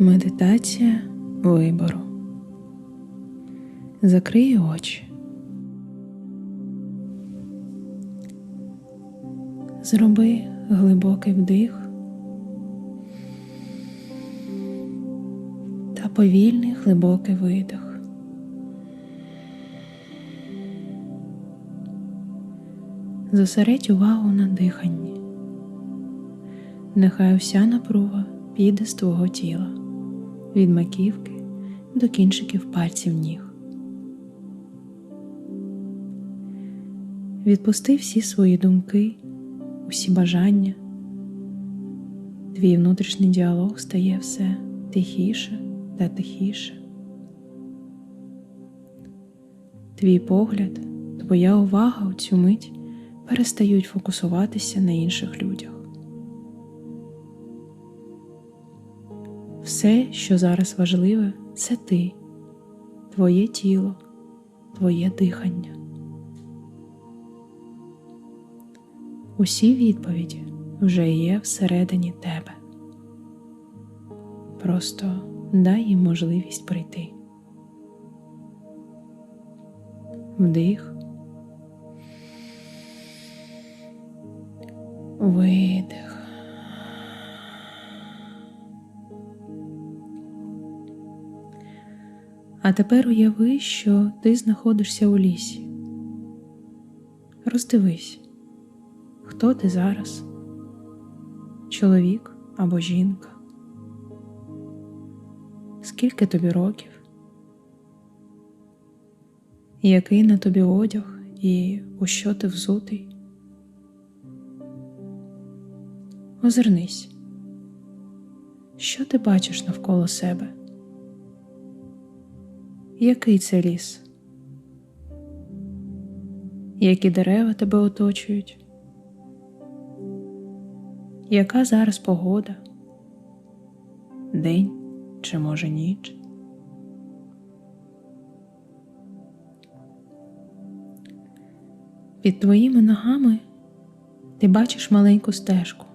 Медитація вибору. Закрий очі. Зроби глибокий вдих та повільний глибокий видих. Зосередь увагу на диханні. Нехай вся напруга піде з твого тіла від маківки до кінчиків пальців ніг. Відпусти всі свої думки, усі бажання. Твій внутрішній діалог стає все тихіше та тихіше. Твій погляд, твоя увага у цю мить перестають фокусуватися на інших людях. Все, що зараз важливе, це ти, твоє тіло, твоє дихання. Усі відповіді вже є всередині тебе. Просто дай їм можливість прийти. Вдих. Видих. А тепер уяви, що ти знаходишся у лісі. Роздивись, хто ти зараз? Чоловік або жінка? Скільки тобі років? Який на тобі одяг і у що ти взутий? Озирнись, що ти бачиш навколо себе? Який це ліс? Які дерева тебе оточують? Яка зараз погода? День чи може ніч? Під твоїми ногами ти бачиш маленьку стежку.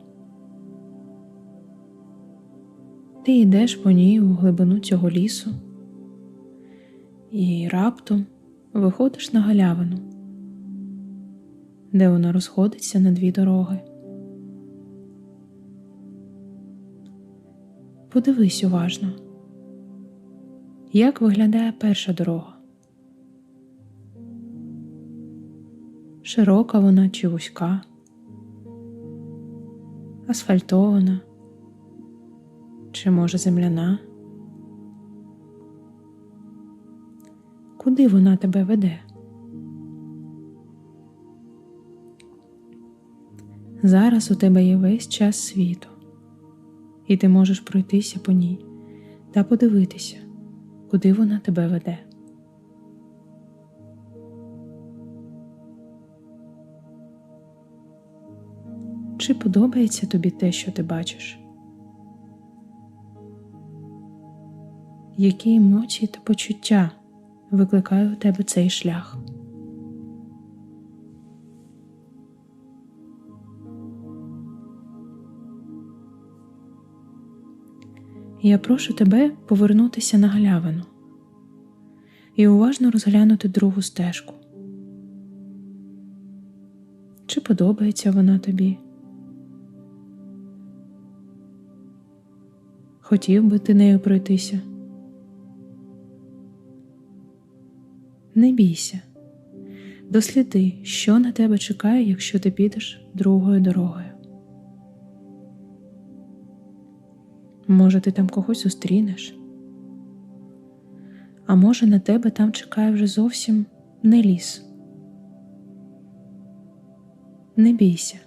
Ти йдеш по ній у глибину цього лісу і раптом виходиш на галявину, де вона розходиться на дві дороги. Подивись уважно, як виглядає перша дорога. Широка вона чи вузька, асфальтована, чи може земляна. Куди вона тебе веде? Зараз у тебе є весь час світу, і ти можеш пройтися по ній та подивитися, куди вона тебе веде. Чи подобається тобі те, що ти бачиш? Які емоції та почуття викликає у тебе цей шлях? Я прошу тебе повернутися на галявину і уважно розглянути другу стежку. Чи подобається вона тобі? Хотів би ти нею пройтися? Не бійся, досліди, що на тебе чекає, якщо ти підеш другою дорогою. Може, ти там когось зустрінеш, а може, на тебе там чекає вже зовсім не ліс. Не бійся,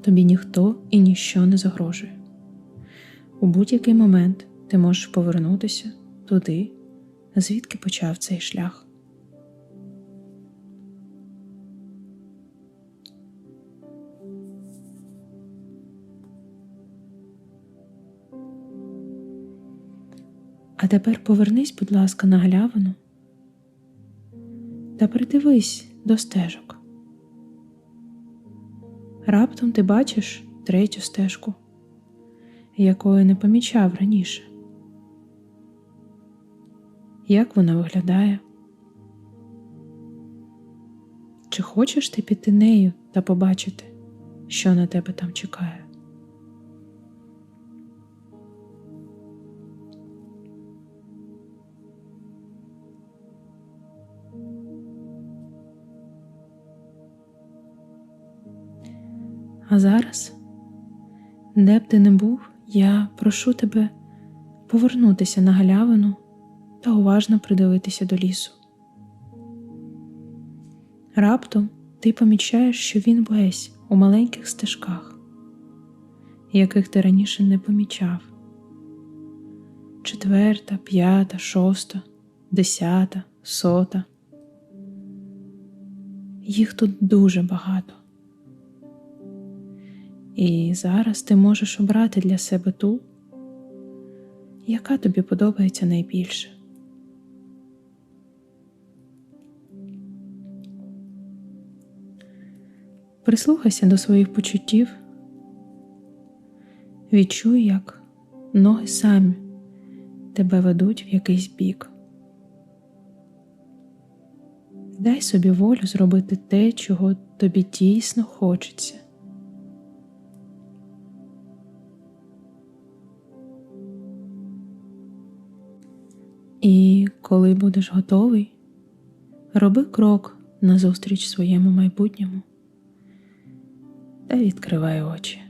тобі ніхто і ніщо не загрожує. У будь-який момент ти можеш повернутися туди, звідки почав цей шлях. А тепер повернись, будь ласка, на галявину та придивись до стежок. Раптом ти бачиш третю стежку, якої не помічав раніше. Як вона виглядає? Чи хочеш ти піти нею та побачити, що на тебе там чекає? А зараз, де б ти не був, я прошу тебе повернутися на галявину та уважно придивитися до лісу. Раптом ти помічаєш, що він весь у маленьких стежках, яких ти раніше не помічав. Четверта, п'ята, шоста, десята, сота. Їх тут дуже багато. І зараз ти можеш обрати для себе ту, яка тобі подобається найбільше. Прислухайся до своїх почуттів, відчуй, як ноги самі тебе ведуть в якийсь бік. Дай собі волю зробити те, чого тобі дійсно хочеться. І коли будеш готовий, роби крок назустріч своєму майбутньому та відкривай очі.